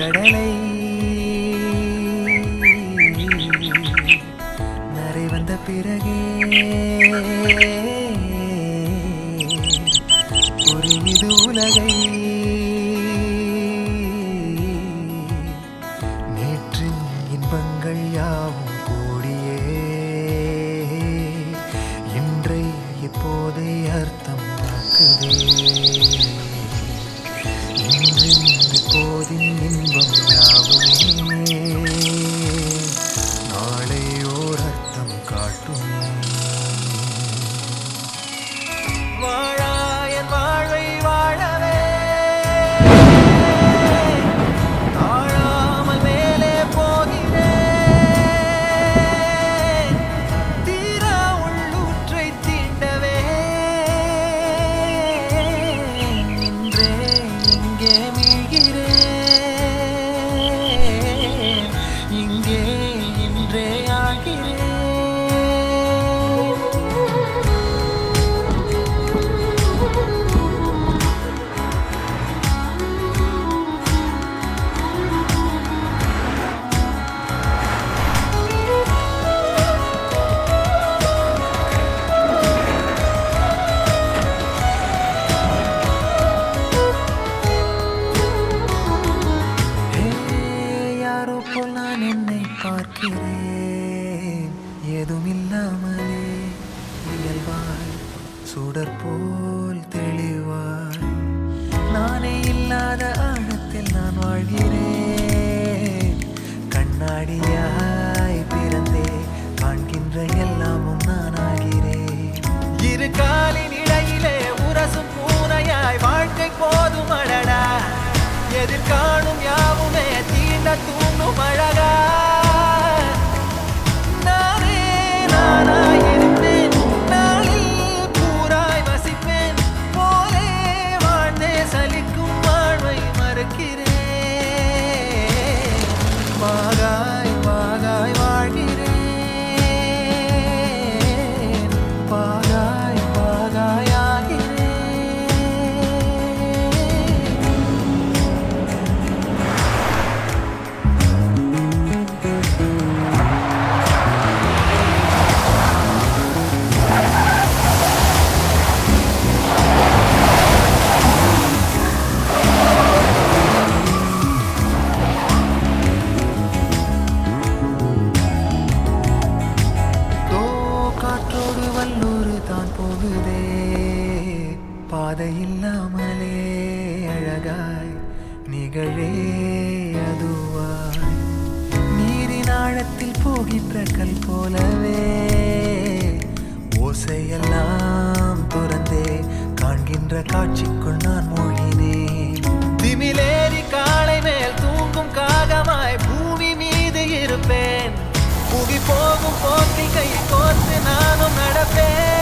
கடலை. நரை வந்த பிறகே. புரியுது உலகை. நேற்றின் இன்பங்கள் யாவும் கூடியே. இன்றை இப்போதை அர்த்தம் ஆக்குதே போதின் இன்பம் யாவுமே. நான் என்னை பார்க்கிறேன். ஏதும் இல்லாமலே இயல்பாய் சுடர் போல் தெளிவாய். நானே இல்லாத ஆழத்தில் நான் வாழ்கிறேன். காற்றோடு வல்லூர் தான் போகுதே. பாதை இல்லாமலே அழகாய் நிகழே அதுவாய். நீரின் ஆழத்தில் போகின்ற கல் போலவே ஓசையெல்லாம் துறந்தே காண்கின்ற காட்சிக்குள் நான் மூழ்கினேன். திமிலேறி காலை மேல் have been